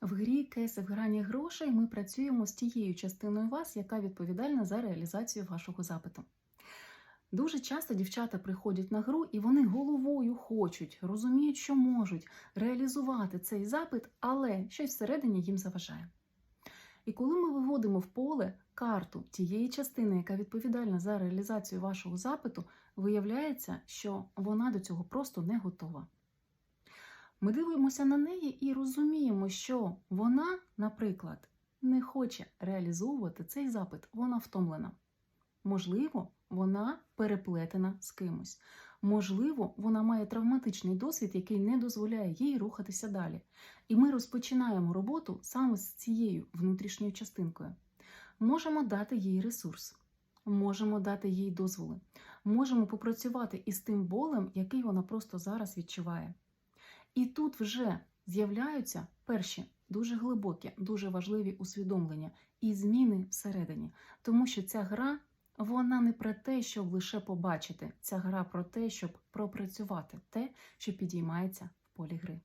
В грі кейси в грані грошей ми працюємо з тією частиною вас, яка відповідальна за реалізацію вашого запиту. Дуже часто дівчата приходять на гру і вони головою хочуть, розуміють, що можуть реалізувати цей запит, але щось всередині їм заважає. І коли ми виводимо в поле карту тієї частини, яка відповідальна за реалізацію вашого запиту, виявляється, що вона до цього просто не готова. Ми дивимося на неї і розуміємо, що вона, наприклад, не хоче реалізовувати цей запит, вона втомлена. Можливо, вона переплетена з кимось. Можливо, вона має травматичний досвід, який не дозволяє їй рухатися далі. І ми розпочинаємо роботу саме з цією внутрішньою частинкою. Можемо дати їй ресурс, можемо дати їй дозволи, можемо попрацювати із тим болем, який вона просто зараз відчуває. І тут вже з'являються перші дуже глибокі, дуже важливі усвідомлення і зміни всередині, тому що ця гра вона не про те, щоб лише побачити. Ця гра про те, щоб пропрацювати те, що підіймається в полі гри.